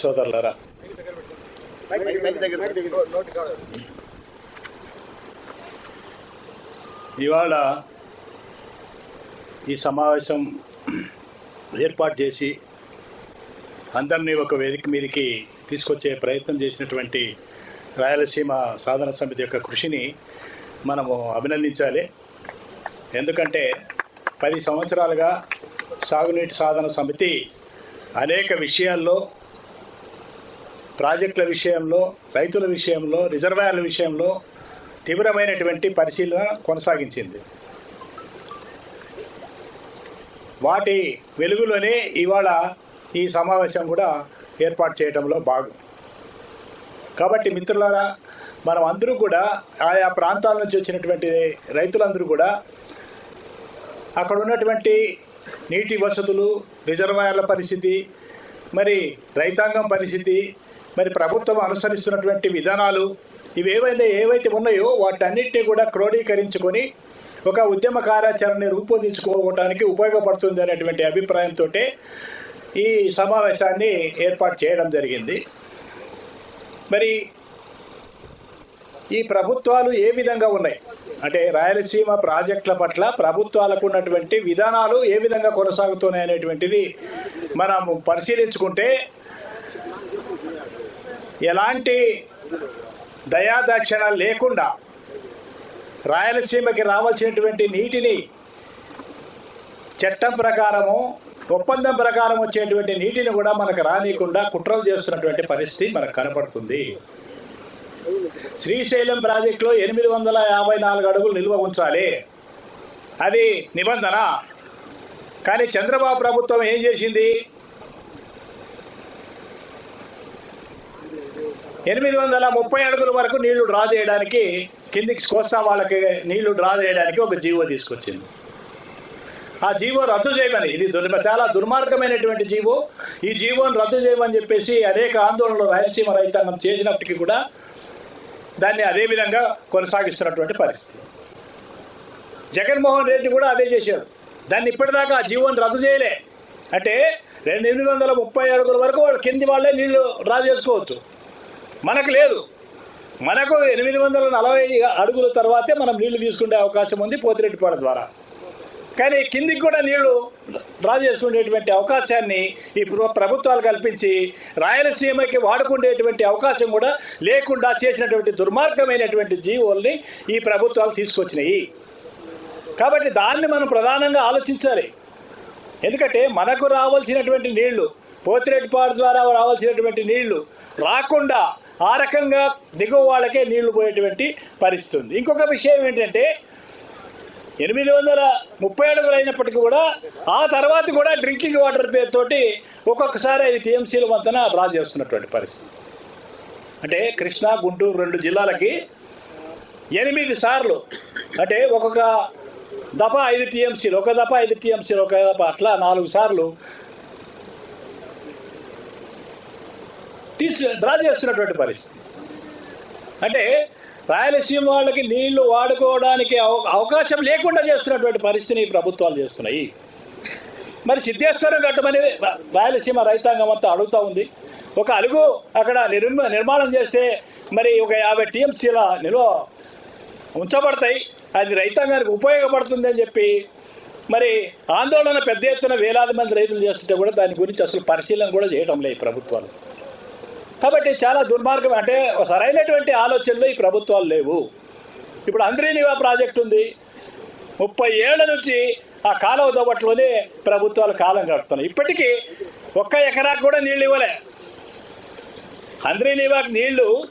సోదరులరా. ఇవాళ ఈ సమావేశం ఏర్పాటు చేసి అందరినీ ఒక వేదిక మీదకి తీసుకొచ్చే ప్రయత్నం చేసినటువంటి రాయలసీమ సాధన సమితి యొక్క కృషిని మనము అభినందించాలి. ఎందుకంటే పది సంవత్సరాలుగా సాగునీటి సాధన సమితి అనేక విషయాల్లో ప్రాజెక్టుల విషయంలో రైతుల విషయంలో రిజర్వాయర్ల విషయంలో తీవ్రమైనటువంటి పరిశీలన కొనసాగించింది. వాటి వెలుగులోనే ఇవాళ ఈ సమావేశం కూడా ఏర్పాటు చేయడంలో భాగం. కాబట్టి మిత్రులారా మనం అందరూ కూడా ఆయా ప్రాంతాల నుంచి వచ్చినటువంటి రైతులందరూ కూడా అక్కడ ఉన్నటువంటి నీటి వసతులు రిజర్వాయర్ల పరిస్థితి మరి రైతాంగం పరిస్థితి మరి ప్రభుత్వం అనుసరిస్తున్నటువంటి విధానాలు ఇవి ఏవైతే ఏవైతే ఉన్నాయో వాటన్నిటిని కూడా క్రోడీకరించుకొని ఒక ఉద్యమ కార్యాచరణని రూపొందించుకోవడానికి ఉపయోగపడుతుంది అనేటువంటి అభిప్రాయంతో ఈ సమావేశాన్ని ఏర్పాటు చేయడం జరిగింది. మరి ఈ ప్రభుత్వాలు ఏ విధంగా ఉన్నాయి? అంటే రాయలసీమ ప్రాజెక్టుల పట్ల ప్రభుత్వాలకు ఉన్నటువంటి విధానాలు ఏ విధంగా కొనసాగుతున్నాయి అనేటువంటిది మనం పరిశీలించుకుంటే ఎలాంటి దయాదక్షణ లేకుండా రాయలసీమకి రావాల్సినటువంటి నీటిని చట్టం ప్రకారము ఒప్పందం ప్రకారం వచ్చేటువంటి నీటిని కూడా మనకు రానియకుండా కుట్రలు చేస్తున్నటువంటి పరిస్థితి మనకు కనపడుతుంది. శ్రీశైలం ప్రాజెక్టులో ఎనిమిది వందల యాభై నాలుగు అడుగులు నిల్వ ఉంచాలి. అది నిబంధన. కానీ చంద్రబాబు ప్రభుత్వం ఏం చేసింది? ఎనిమిది వందల ముప్పై అడుగుల వరకు నీళ్ళు డ్రా చేయడానికి కిందికి కోస్తా వాళ్ళకి నీళ్ళు డ్రా చేయడానికి ఒక జీవో తీసుకొచ్చింది. ఆ జీవో రద్దు చేయమని ఇది చాలా దుర్మార్గమైనటువంటి జీవో. ఈ జీవోను రద్దు చేయమని చెప్పేసి అనేక ఆందోళనలు రాయలసీమ రైతాంగం చేసినప్పటికీ కూడా దాన్ని అదేవిధంగా కొనసాగిస్తున్నటువంటి పరిస్థితి. జగన్మోహన్ రెడ్డి కూడా అదే చేశారు దాన్ని ఇప్పటిదాకా ఆ జీవోని రద్దు చేయలే. అంటే రెండు ఎనిమిది వందల ముప్పై అడుగుల వరకు వాళ్ళు కింది వాళ్ళే నీళ్ళు డ్రా చేసుకోవచ్చు. మనకు లేదు. మనకు ఎనిమిది వందల నలభై అడుగుల తర్వాతే మనం నీళ్ళు తీసుకునే అవకాశం ఉంది పోతిరెడ్డిపాడ ద్వారా. కానీ కిందికి కూడా నీళ్ళు డ్రా చేసుకునేటువంటి అవకాశాన్ని ఈ ప్రభుత్వాలు కల్పించి రాయలసీమకి వాడుకునేటువంటి అవకాశం కూడా లేకుండా చేసినటువంటి దుర్మార్గమైనటువంటి జీవోల్ని ఈ ప్రభుత్వాలు తీసుకొచ్చినాయి. కాబట్టి దాన్ని మనం ప్రధానంగా ఆలోచించాలి. ఎందుకంటే మనకు రావాల్సినటువంటి నీళ్ళు పోతిరెడ్డిపాడు ద్వారా రావాల్సినటువంటి నీళ్ళు రాకుండా ఆ రకంగా దిగువ వాళ్ళకే నీళ్ళు పోయేటువంటి పరిస్థితి ఉంది ఇంకొక విషయం ఏంటంటే ఎనిమిది వందల ముప్పై అడుగులు అయినప్పటికీ కూడా ఆ తర్వాత కూడా డ్రింకింగ్ వాటర్ పేరుతోటి ఒక్కొక్కసారి ఐదు టీఎంసీల వంతన డ్రా చేస్తున్నటువంటి పరిస్థితి. అంటే కృష్ణా గుంటూరు రెండు జిల్లాలకి ఎనిమిది సార్లు అంటే ఒక్కొక్క దఫ ఐదు టీఎంసీలు ఒక దఫ ఐదు టీఎంసీలు ఒక దఫ అట్లా నాలుగు సార్లు తీసి డ్రా చేస్తున్నటువంటి పరిస్థితి. అంటే రాయలసీమ వాళ్ళకి నీళ్ళు వాడుకోవడానికి అవ- అవకాశం లేకుండా చేస్తున్నటువంటి పరిస్థితిని ఈ ప్రభుత్వాలు చేస్తున్నాయి. మరి సిద్ధేశ్వరం కట్టమని రాయలసీమ రైతాంగం అంతా అడుగుతా ఉంది. ఒక అలుగు అక్కడ నిర్మ నిర్మాణం చేస్తే మరి ఒక యాభై టీఎంసీల నిల్వ ఉంచబడతాయి. అది రైతాంగానికి ఉపయోగపడుతుంది అని చెప్పి మరి ఆందోళన పెద్ద ఎత్తున వేలాది మంది రైతులు చేస్తుంటే కూడా దాని గురించి అసలు పరిశీలన కూడా చేయడం లేదు ప్రభుత్వాలు. కాబట్టి చాలా దుర్మార్గం. అంటే సరైనటువంటి ఆలోచనలు ఈ ప్రభుత్వాలు లేవు. ఇప్పుడు అంద్రీనివా ప్రాజెక్ట్ ఉంది. ముప్పై ఏళ్ళ నుంచి ఆ కాలువ దోబట్లోనే ప్రభుత్వాలు కాలం గడుపుతున్నాయి. ఇప్పటికీ ఒక్క ఎకరాకు కూడా నీళ్ళు ఇవ్వలే. అంద్రీనివాకి నీళ్ళు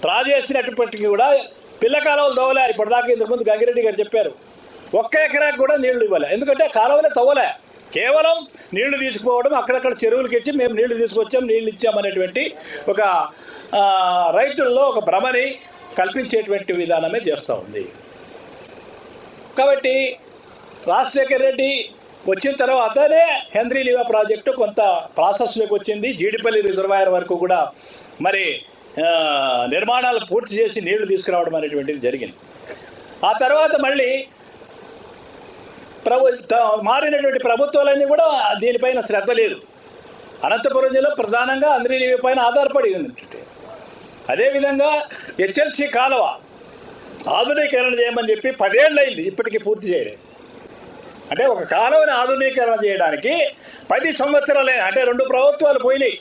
డ్రా చేసినప్పటికీ కూడా పిల్ల కాలువలు తవ్వలే. ఇప్పటిదాకా ఇంతకుముందు గంగిరెడ్డి గారు చెప్పారు. ఒక్క ఎకరాకు కూడా నీళ్ళు ఇవ్వలే. ఎందుకంటే కాలువలే తవ్వలే. కేవలం నీళ్ళు తీసుకుపోవడం అక్కడక్కడ చెరువులకి ఇచ్చి మేము నీళ్ళు తీసుకొచ్చాం నీళ్ళు ఇచ్చామనేటువంటి ఒక రైతుల్లో ఒక భ్రమని కల్పించేటువంటి విధానమే చేస్తూ ఉంది. కాబట్టి రాజశేఖర రెడ్డి వచ్చిన తర్వాతనే హెన్రీ లీవా ప్రాజెక్టు కొంత ప్రాసెస్లోకి వచ్చింది. జీడిపల్లి రిజర్వాయర్ వరకు కూడా మరి నిర్మాణాలు పూర్తి చేసి నీళ్ళు తీసుకురావడం అనేటువంటిది జరిగింది. ఆ తర్వాత మళ్ళీ ప్రభు మారినటువంటి ప్రభుత్వాలన్నీ కూడా దీనిపైన శ్రద్ధ లేదు. అనంతపురం జిల్లా ప్రధానంగా అందరి పైన ఆధారపడి ఉంది అదేవిధంగా హెచ్ఎల్సి కాలువ ఆధునీకరణ చేయమని చెప్పి పదేళ్ళు ఇప్పటికీ పూర్తి చేయలేదు. అంటే ఒక కాలువని ఆధునీకరణ చేయడానికి పది సంవత్సరాలే అంటే రెండు ప్రభుత్వాలు పోయినాయి.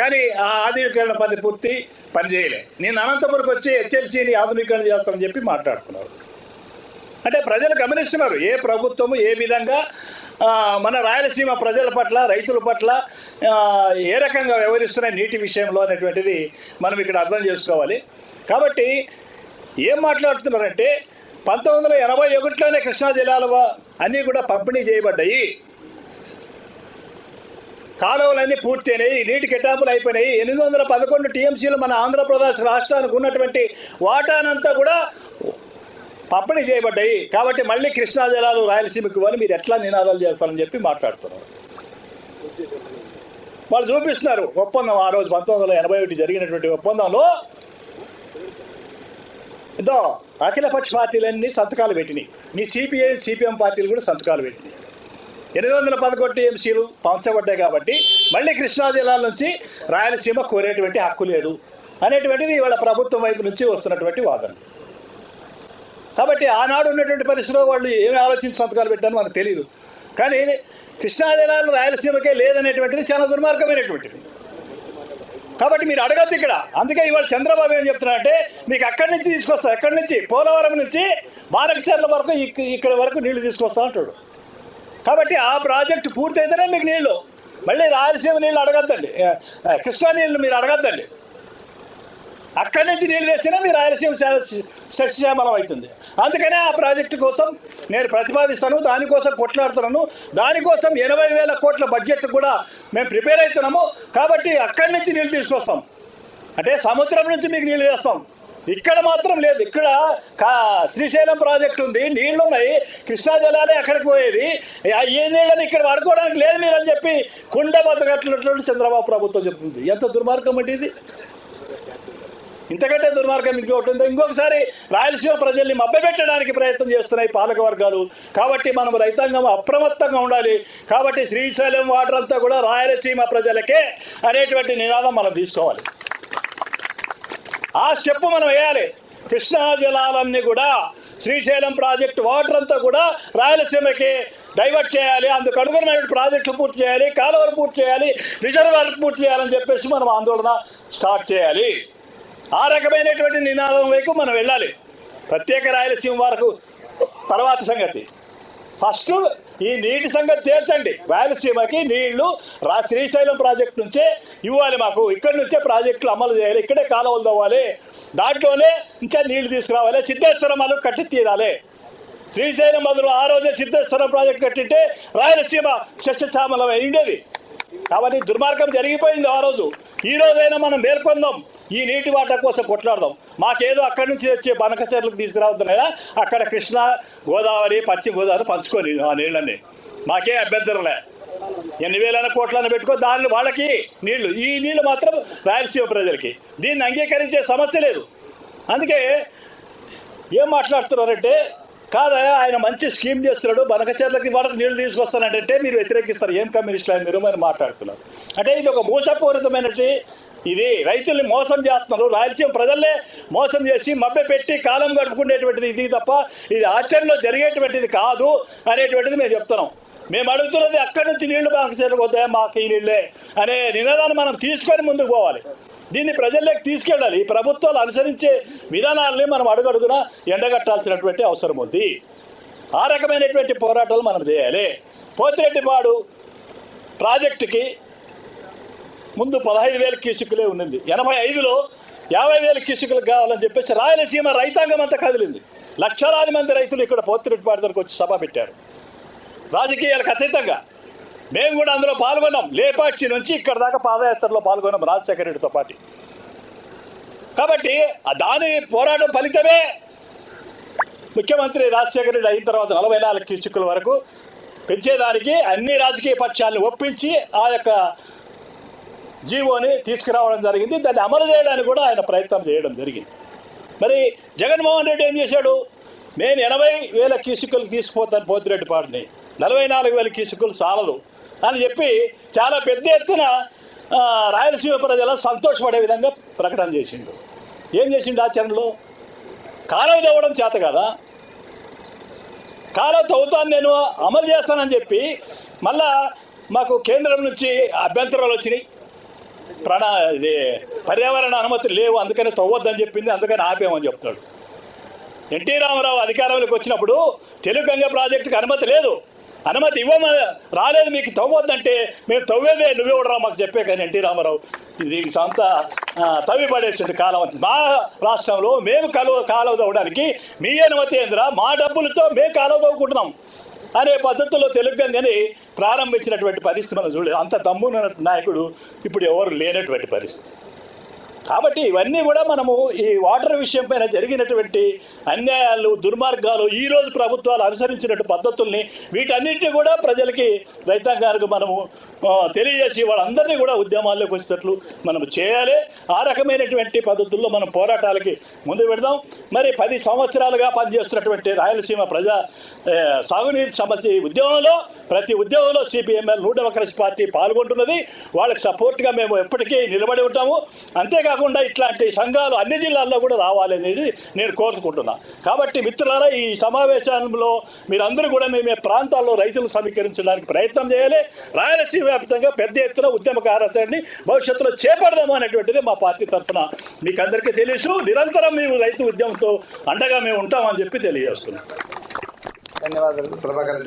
కానీ ఆ ఆధునీకరణ పని పూర్తి పనిచేయలే. నేను అనంతపురంకి వచ్చి హెచ్ఎల్సీని ఆధునీకరణ చేస్తామని చెప్పి మాట్లాడుతున్నారు అంటే ప్రజలు గమనిస్తున్నారు. ఏ ప్రభుత్వము ఏ విధంగా మన రాయలసీమ ప్రజల పట్ల రైతుల పట్ల ఏ రకంగా వ్యవహరిస్తున్నాయి నీటి విషయంలో అనేటువంటిది మనం ఇక్కడ అర్థం చేసుకోవాలి. కాబట్టి ఏం మాట్లాడుతున్నారంటే పంతొమ్మిది వందల ఎనభై ఒకటిలోనే కృష్ణా జిల్లాలో అన్నీ కూడా పంపిణీ చేయబడ్డాయి. కాలువలన్నీ పూర్తయినాయి నీటి కిటాపులు అయిపోయినాయి. ఎనిమిది వందల పదకొండు టీఎంసీలు మన ఆంధ్రప్రదేశ్ రాష్ట్రానికి ఉన్నటువంటి వాటానంతా కూడా పంపిణీ చేయబడ్డాయి. కాబట్టి మళ్ళీ కృష్ణా జలాలు రాయలసీమకు అని మీరు ఎట్లా నినాదాలు చేస్తారని చెప్పి మాట్లాడుతున్నారు. వాళ్ళు చూపిస్తున్నారు. ఒప్పందం ఆ రోజు పంతొమ్మిది వందల ఎనభై ఒకటి జరిగినటువంటి ఒప్పందంలో ఇదో అఖిలపక్ష పార్టీలన్నీ సంతకాలు పెట్టినాయి. మీ సిపిఐ సిపిఎం పార్టీలు కూడా సంతకాలు పెట్టినాయి. ఎనిమిది వందల పదకొండు టీఎంసీలు పంచబడ్డాయి కాబట్టి మళ్ళీ కృష్ణా జిల్లాల నుంచి రాయలసీమ కోరేటువంటి హక్కు లేదు అనేటువంటిది ఇవాళ ప్రభుత్వం వైపు నుంచి వస్తున్నటువంటి వాదన. కాబట్టి ఆనాడు ఉన్నటువంటి పరిస్థితిలో వాళ్ళు ఏమి ఆలోచించి సంతకాలు పెట్టారో మనకు తెలియదు కానీ కృష్ణా జిల్లాలో రాయలసీమకే లేదనేటువంటిది చాలా దుర్మార్గమైనటువంటిది. కాబట్టి మీరు అడగద్దు ఇక్కడ. అందుకే ఇవాళ చంద్రబాబు ఏం చెప్తున్నారంటే మీకు అక్కడి నుంచి తీసుకొస్తాం ఎక్కడి నుంచి పోలవరం నుంచి బారకచర్ల వరకు ఇక్కడ వరకు నీళ్ళు తీసుకొస్తా అంటాడు. కాబట్టి ఆ ప్రాజెక్టు పూర్తయితేనే మీకు నీళ్ళు. మళ్ళీ రాయలసీమ నీళ్ళు అడగద్దండి. కృష్ణా నీళ్ళు మీరు అడగద్దండి. అక్కడి నుంచి నీళ్ళు వేసినా మీ రాయలసీమ సస్యశ్యామలం అవుతుంది. అందుకనే ఆ ప్రాజెక్టు కోసం నేను ప్రతిపాదిస్తాను దానికోసం కొట్లాడుతున్నాను. దానికోసం ఎనభై వేల కోట్ల బడ్జెట్ కూడా మేము ప్రిపేర్ అవుతున్నాము. కాబట్టి అక్కడి నుంచి నీళ్ళు తీసుకొస్తాం. అంటే సముద్రం నుంచి మీకు నీళ్ళు తెస్తాం. ఇక్కడ మాత్రం లేదు. ఇక్కడ కా శ్రీశైలం ప్రాజెక్ట్ ఉంది. నీళ్ళు ఉన్నాయి. కృష్ణా జలాలే అక్కడికి పోయేది. ఆ- నీళ్ళని ఇక్కడ వాడుకోవడానికి లేదు మీరు అని చెప్పి కుండ బతకట్లటువంటి చంద్రబాబు ప్రభుత్వం చెప్తుంది. ఎంత దుర్మార్గం అంటే ఇది? ఇంతకంటే దుర్మార్గం ఇంకొకటి ఇంకొకసారి రాయలసీమ ప్రజల్ని మభ్యపెట్టడానికి ప్రయత్నం చేస్తున్నాయి పాలక వర్గాలు కాబట్టి మనం రైతాంగం అప్రమత్తంగా ఉండాలి. కాబట్టి శ్రీశైలం వాటర్ అంతా కూడా రాయలసీమ ప్రజలకే అనేటువంటి నినాదం మనం తీసుకోవాలి. ఆ స్టెప్ మనం వేయాలి. కృష్ణా జలాలన్నీ కూడా శ్రీశైలం ప్రాజెక్ట్ వాటర్ అంతా కూడా రాయలసీమకి డైవర్ట్ చేయాలి. అందుకు అనుగుణమైన ప్రాజెక్టులు పూర్తి చేయాలి. కాలువలు పూర్తి చేయాలి. రిజర్వాయర్లు పూర్తి చేయాలని చెప్పేసి మనం ఆందోళన స్టార్ట్ చేయాలి. ఆ రకమైనటువంటి నినాదం వైపు మనం వెళ్ళాలి. ప్రత్యేక రాయలసీమ వరకు తర్వాత సంగతి. ఫస్ట్ ఈ నీటి సంగతి తేల్చండి. రాయలసీమకి నీళ్ళు రా శ్రీశైలం ప్రాజెక్ట్ నుంచే ఇవ్వాలి మాకు. ఇక్కడి నుంచే ప్రాజెక్టులు అమలు చేయాలి. ఇక్కడే కాలువలు తవ్వాలి. దాంట్లోనే ఇంకా నీళ్ళు తీసుకురావాలి. సిద్ధేశ్వరం కట్టి తీరాలి. శ్రీశైలం బదులు ఆ రోజే సిద్ధేశ్వరం ప్రాజెక్ట్ కట్టింటే రాయలసీమ సస్యశ్యామలం అయిండేది కాబట్టి దుర్మార్గం జరిగిపోయింది ఆ రోజు. ఈ రోజైనా మనం మేల్కొందాం. ఈ నీటి వాటా కోసం కొట్లాడదాం. మాకేదో అక్కడి నుంచి వచ్చే బనకచర్లకు తీసుకురావద్దునైనా అక్కడ కృష్ణ గోదావరి పశ్చిమ గోదావరి పంచుకొని ఆ నీళ్ళని. మాకే అభ్యంతరంలే. ఎన్ని వేలైన కోట్లను పెట్టుకో దాన్ని వాళ్ళకి నీళ్ళు. ఈ నీళ్ళు మాత్రం రాయలసీమ ప్రజలకి. దీన్ని అంగీకరించే సమస్య లేదు. అందుకే ఏం మాట్లాడుతున్నారంటే కాదయా ఆయన మంచి స్కీమ్ చేస్తున్నాడు బనకచర్లకి వరకు నీళ్ళు తీసుకొస్తానంటే మీరు వ్యతిరేకిస్తారు. ఏం కమ్యూనిస్టులు ఆయన మీరు అని మాట్లాడుతున్నారు? అంటే ఇది ఒక మోసపూరితమైనటి ఇది రైతుల్ని మోసం చేస్తున్నారు. రాయలసీమ ప్రజల్లే మోసం చేసి మభ్య పెట్టి కాలం గడుపుకునేటువంటిది ఇది తప్ప ఇది ఆచరణలో జరిగేటువంటిది కాదు అనేటువంటిది మేము చెప్తున్నాం. మేము అడుగుతున్నది అక్కడి నుంచి నీళ్ళు బనకచర్లకు వద్దాయా మాకు ఈ నీళ్ళే అనే నినాదాన్ని మనం తీసుకొని ముందుకు పోవాలి. దీన్ని ప్రజల్లోకి తీసుకెళ్ళాలి. ప్రభుత్వాలు అనుసరించే విధానాలని మనం అడుగడుగున ఎండగట్టాల్సినటువంటి అవసరం ఉంది. ఆ రకమైనటువంటి పోరాటాలు మనం చేయాలి. పోతిరెడ్డిపాడు ప్రాజెక్టుకి ముందు పదహైదు వేల కీసుకులే ఉన్నది. ఎనభై ఐదులో యాభై వేల కీసుకులు కావాలని చెప్పేసి రాయలసీమ రైతాంగం అంతా కదిలింది. లక్షలాది మంది రైతులు ఇక్కడ పోతిరెడ్డిపాడు దగ్గరకు వచ్చి సభ పెట్టారు. రాజకీయాలకు అతీతంగా మేము కూడా అందులో పాల్గొన్నాం. లేపాక్షి నుంచి ఇక్కడ దాకా పాదయాత్రలో పాల్గొన్నాం రాజశేఖర రెడ్డితో పాటు. కాబట్టి ఆ దాని పోరాటం ఫలితమే ముఖ్యమంత్రి రాజశేఖర రెడ్డి అయిన తర్వాత నలభై నాలుగు కిచుకుల వరకు పెంచేదానికి అన్ని రాజకీయ పక్షాలను ఒప్పించి ఆ యొక్క జీవోని తీసుకురావడం జరిగింది. దాన్ని అమలు చేయడానికి కూడా ఆయన ప్రయత్నం చేయడం జరిగింది. మరి జగన్మోహన్ రెడ్డి ఏం చేశాడు? నేను ఎనభై వేల కీసుకులు తీసుకుపోతాను పోతిరెడ్డి పాటిని నలభై నాలుగు వేల కీసుకులు చాలదు. అని చెప్పి చాలా పెద్ద ఎత్తున రాయలసీమ ప్రజల సంతోషపడే విధంగా ప్రకటన చేసిండు. ఏం చేసిండు ఆచరణలో కాలువ తవ్వడం చేత కదా? కాలువ తవ్వుతాను నేను అమలు చేస్తానని చెప్పి మళ్ళా మాకు కేంద్రం నుంచి అభ్యంతరాలు వచ్చినాయి. ప్రాణ ఇది పర్యావరణ అనుమతులు లేవు అందుకని తవ్వద్దని చెప్పింది అందుకని ఆపేమని చెప్తాడు. ఎన్టీ రామారావు అధికారంలోకి వచ్చినప్పుడు తెలుగు గంగ ప్రాజెక్టుకి అనుమతి లేదు. అనుమతి ఇవ్వమ రాలేదు మీకు తవ్వద్దంటే మేము తవ్వేదే నువ్వెవడరా మాకు చెప్పే కానీ ఎన్టీ రామారావు. దీనికి సొంత తవ్వి పడేసింది కాలం. మా రాష్ట్రంలో మేము కలువ కాలువ తవ్వడానికి మీ అనుమతి ఏందిరా? మా డబ్బులతో మేము కాలువ తవ్వుకుంటున్నాం అనే పద్ధతిలో తెలుగు ప్రారంభించినటువంటి పరిస్థితి మనం చూడలేదు. అంత తమ్మున నాయకుడు ఇప్పుడు ఎవరు లేనటువంటి పరిస్థితి. కాబట్టి ఇవన్నీ కూడా మనము ఈ వాటర్ విషయం పైన జరిగినటువంటి అన్యాయాలు దుర్మార్గాలు ఈ రోజు ప్రభుత్వాలు అనుసరించినటువంటి పద్ధతుల్ని వీటన్నిటిని కూడా ప్రజలకి రైతాంగానికి మనము తెలియజేసి వాళ్ళందరినీ కూడా ఉద్యమాల్లోకి వచ్చేటట్లు మనం చేయాలి. ఆ రకమైనటువంటి పద్ధతుల్లో మనం పోరాటాలకి ముందు పెడదాం. మరి పది సంవత్సరాలుగా పనిచేస్తున్నటువంటి రాయలసీమ ప్రజా సాగునీటి సమస్య ఉద్యమంలో ప్రతి ఉద్యమంలో సిపిఎంఎల్ నూట డెమోక్రసీ పార్టీ పాల్గొంటున్నది. వాళ్ళకి సపోర్ట్గా మేము ఎప్పటికీ నిలబడి ఉంటాము. అంతేకాకుండా ఇట్లాంటి సంఘాలు అన్ని జిల్లాల్లో కూడా రావాలి అనేది నేను కోరుకుంటున్నా. కాబట్టి మిత్రులారా ఈ సమావేశంలో మీరందరూ కూడా మేము ప్రాంతాల్లో రైతులు సమీకరించడానికి ప్రయత్నం చేయాలి. రాయలసీమ దేశవ్యాప్తంగా పెద్ద ఎత్తున ఉద్యమ కార్యాచరణని భవిష్యత్తులో చేపడదాము అనేటువంటిది మా పార్టీ తరఫున మీకు అందరికీ తెలుసు. నిరంతరం మేము రైతు ఉద్యమంతో అండగా మేము ఉంటామని చెప్పి తెలియజేస్తున్నాం. ధన్యవాదాలు. ప్రభాకర్